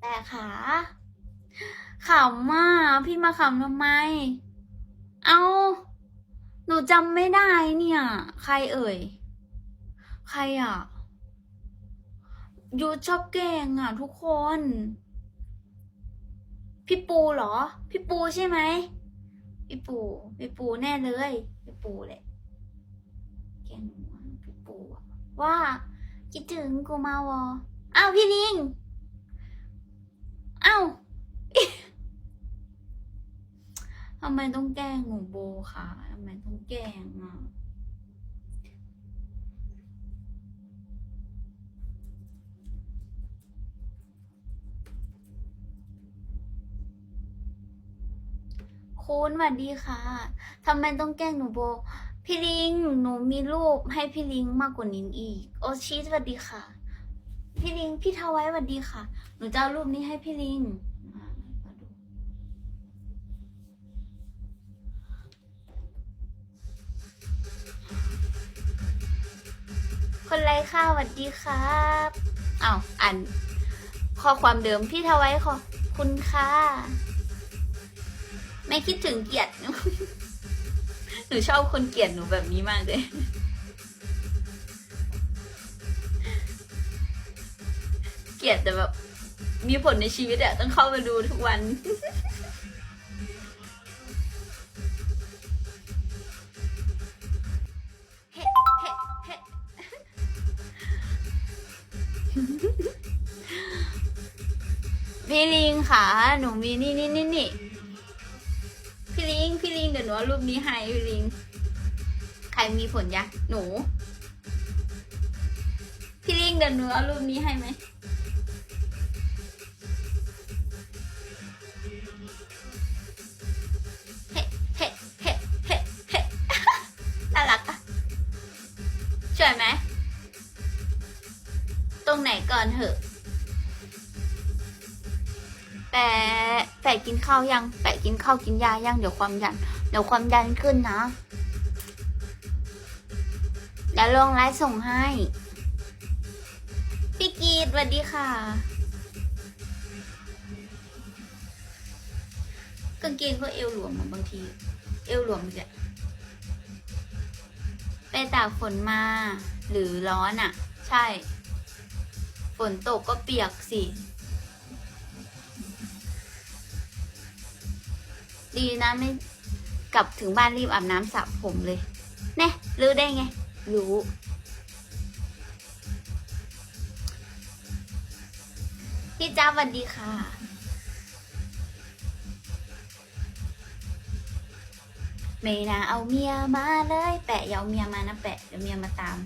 แต่ขาขำอะพี่มาขำทำไม เอาหนูจำไม่ได้เนี่ย ใครเอ่ย ใครอะยูชอบแกงอะ ทุกคน พี่ปูเหรอ พี่ปูใช่ไหมพี่ปูพี่ปูแน่เลยพี่ปูแหละแกงหนูอะพี่ปูอะว่า คิดถึงกูมาวออ้าวพี่ลิง อ้าว ทำไมต้องแกล้งหนูโบคะทำไมต้องแกล้งอะคุณสวัสดีค่ะทำไมต้องแกล้งหนูโบ พี่ลิง หนูมีรูปให้พี่ลิงมากกว่านี้อีก โอชีสวัสดีค่ะ พี่ลิง พี่ทวายสวัสดีค่ะ หนูจะเอารูปนี้ให้พี่ลิง คนไรค่ะสวัสดีครับอ้าวอ่านข้อความเดิมพี่ทวายขอบคุณค่ะไม่คิดถึงเกียรติหนูชอบคนเกลียดหนูแบบนี้มากเลย เกลียดแต่แบบ มีผลในชีวิตอะต้องเข้ามาดูทุกวัน พี่ลิงค่ะ หนูมีนี่นี่นี่นี่พี่ลิง พี่ลิงเดี๋ยวหนูเอารูปนี้ให้พี่ลิง ใครมีผลยะหนู พี่ลิงเดี๋ยวหนูเอารูปนี้ให้ไหม ก่อนเหอะ แปะแปะกินข้าวยัง แปะกินข้าวกินยายัง เดี๋ยวความดัน เดี๋ยวความดันขึ้นนะเดี๋ยวลงไลฟ์ส่งให้ พี่กีดสวัสดีค่ะกางเกงก็เอวหลวมอะบางที เอวหลวมเลยไปตากฝนมา หรือร้อนอะ ใช่ ฝนตกก็เปียกสิ ดีนะไม่กลับถึงบ้านรีบอาบน้ำสระผมเลย แน่รู้ได้ไง รู้ พี่จ้าสวัสดีค่ะ ไม่น่าเอาเมียมาเลย แปะอยาเอาเมียมานะแปะเดี๋ยวเมียมาตาม